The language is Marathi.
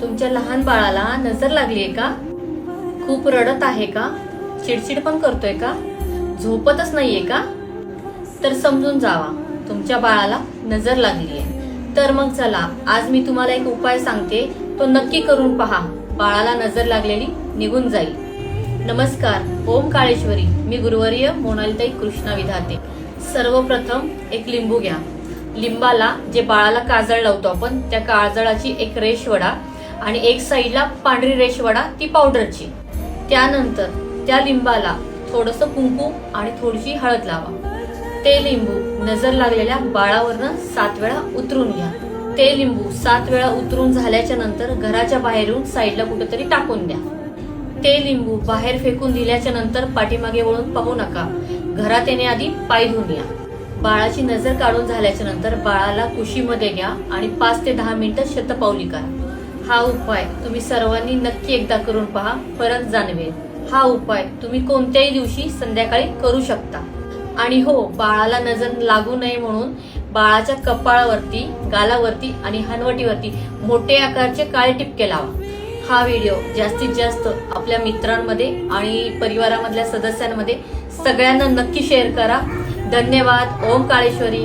तुमच्या लहान बाळाला नजर लागली आहे का? खूप रडत आहे का? चिडचिड पण करतोय का? झोपतच नाहीये का? तर समजून जावा तुमच्या बाळाला नजर लागली आहे तर मग चला आज मी तुम्हाला एक उपाय सांगते. तो नक्की करून पहा. बाळाला नजर लागलेली निघून जाईल. नमस्कार ओम काळेश्वरी. मी गुरुवर्य मोनालिताई कृष्णा विधाते. सर्वप्रथम एक लिंबू घ्या. लिंबाला जे बाळाला काजळ लावतो आपण त्या काजळाची एक रेश वडा आणि एक साईडला पांढरी रेश वडा ती पावडरची. त्यानंतर त्या लिंबाला थोडस कुंकू आणि थोडीशी हळद लावा. ते लिंबू नजर लागलेल्या बाळावरनं सात वेळा उतरून घ्या. ते लिंबू सात वेळा उतरून झाल्याच्यानंतर घराच्या बाहेरून साईडला कुठेतरी टाकून द्या. ते लिंबू बाहेर फेकून दिल्याच्या नंतर पाठीमागे वळून पाहू नका. घरात येणे आधी पाय धुवून या. बाळाची नजर काढून झाल्याच्यानंतर बाळाला कुशीमध्ये घ्या आणि पाच ते दहा मिनिटं शतपावली करा. हा उपाय तुम्ही सर्वांनी नक्की एकदा करून पहा परत जाणवेल. हा उपाय तुम्ही कोणत्याही दिवशी संध्याकाळी करू शकता. आणि हो बाळाला नजर लागू नये म्हणून बाळाच्या कपाळावरती गालावरती आणि हनवटीवरती मोठे आकारचे काळे टिपके लावा. हा व्हिडिओ जास्तीत जास्त आपल्या मित्रांमध्ये आणि परिवारामधल्या सदस्यांमध्ये सगळ्यांना नक्की शेअर करा. धन्यवाद. ओम काळेश्वरी.